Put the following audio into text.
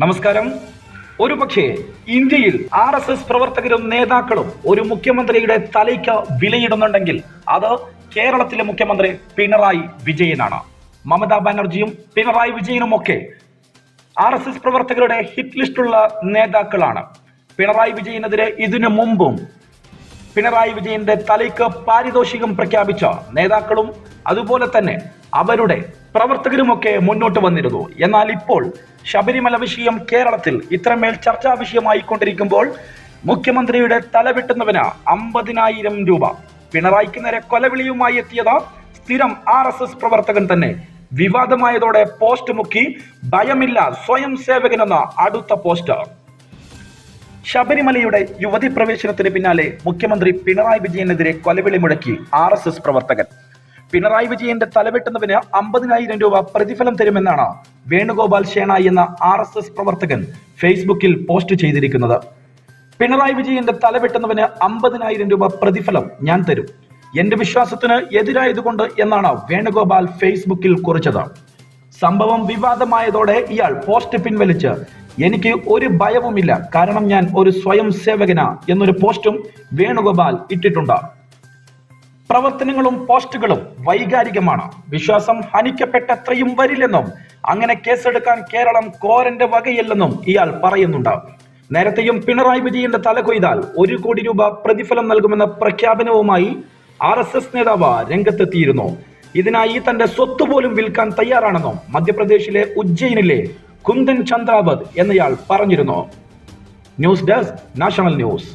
നമസ്കാരം. ഒരുപക്ഷെ ഇന്ത്യയിൽ ആർ എസ് എസ് പ്രവർത്തകരും നേതാക്കളും ഒരു മുഖ്യമന്ത്രിയുടെ തലയ്ക്ക് വിലയിടുന്നുണ്ടെങ്കിൽ അത് കേരളത്തിലെ മുഖ്യമന്ത്രി പിണറായി വിജയനാണ്. മമതാ ബാനർജിയും പിണറായി വിജയനും ഒക്കെ ആർ എസ് എസ് പ്രവർത്തകരുടെ ഹിറ്റ് ലിസ്റ്റുള്ള നേതാക്കളാണ്. പിണറായി വിജയനെതിരെ ഇതിനു മുമ്പും പിണറായി വിജയന്റെ തലയ്ക്ക് പാരിതോഷികം പ്രഖ്യാപിച്ച നേതാക്കളും അതുപോലെ തന്നെ അവരുടെ പ്രവർത്തകരുമൊക്കെ മുന്നോട്ട് വന്നിരുന്നു. എന്നാൽ ഇപ്പോൾ ശബരിമല വിഷയം കേരളത്തിൽ ഇത്രമേൽ ചർച്ചാ വിഷയമായിക്കൊണ്ടിരിക്കുമ്പോൾ മുഖ്യമന്ത്രിയുടെ തല വെട്ടുന്നവന് അമ്പതിനായിരം രൂപ. പിണറായിക്ക് നേരെ കൊലവിളിയുമായി എത്തിയത് സ്ഥിരം ആർ എസ് എസ് പ്രവർത്തകൻ തന്നെ. വിവാദമായതോടെ പോസ്റ്റ് മുക്കി ഭയമില്ല സ്വയം സേവകനെന്ന അടുത്ത പോസ്റ്റ്. ശബരിമലയുടെ യുവതി പ്രവേശനത്തിന് പിന്നാലെ മുഖ്യമന്ത്രി പിണറായി വിജയനെതിരെ കൊലവിളി മുഴക്കി ആർ പ്രവർത്തകൻ. പിണറായി വിജയന്റെ തലവെട്ടുന്നവന് അമ്പതിനായിരം രൂപ പ്രതിഫലം തരുമെന്നാണ് വേണുഗോപാൽ ഷേണായി എന്ന ആർ എസ് എസ് പ്രവർത്തകൻ ഫേസ്ബുക്കിൽ പോസ്റ്റ് ചെയ്തിരിക്കുന്നത്. പിണറായി വിജയന്റെ തലവെട്ടുന്നവന് അമ്പതിനായിരം രൂപ പ്രതിഫലം ഞാൻ തരും. എന്റെ വിശ്വാസത്തിന് എതിരായതുകൊണ്ട് എന്നാണ് വേണുഗോപാൽ ഫേസ്ബുക്കിൽ കുറിച്ചത്. സംഭവം വിവാദമായതോടെ ഇയാൾ പോസ്റ്റ് പിൻവലിച്ച് എനിക്ക് ഒരു ഭയവുമില്ല. കാരണം ഞാൻ ഒരു സ്വയം സേവകന എന്നൊരു പോസ്റ്റും വേണുഗോപാൽ ഇട്ടിട്ടുണ്ട്. പ്രവർത്തനങ്ങളും പോസ്റ്റുകളും വൈകാരികമാണ്. വിശ്വാസം ഹനിക്കപ്പെട്ടത്രയും വരില്ലെന്നും അങ്ങനെ കേസെടുക്കാൻ കേരളം കോരന്റെ വകയല്ലെന്നും ഇയാൾ പറയുന്നുണ്ട്. നേരത്തെയും പിണറായി വിജയന്റെ തല കൊയ്താൽ ഒരു കോടി രൂപ പ്രതിഫലം നൽകുമെന്ന പ്രഖ്യാപനവുമായി ആർ എസ് എസ് നേതാവ് രംഗത്തെത്തിയിരുന്നു. ഇതിനായി തന്റെ സ്വത്ത് പോലും വിൽക്കാൻ തയ്യാറാണെന്നും മധ്യപ്രദേശിലെ ഉജ്ജയിനിലെ കുന്ദൻ ചന്ദ്രാവത് എന്നയാൾ പറഞ്ഞിരുന്നു. News desk national news.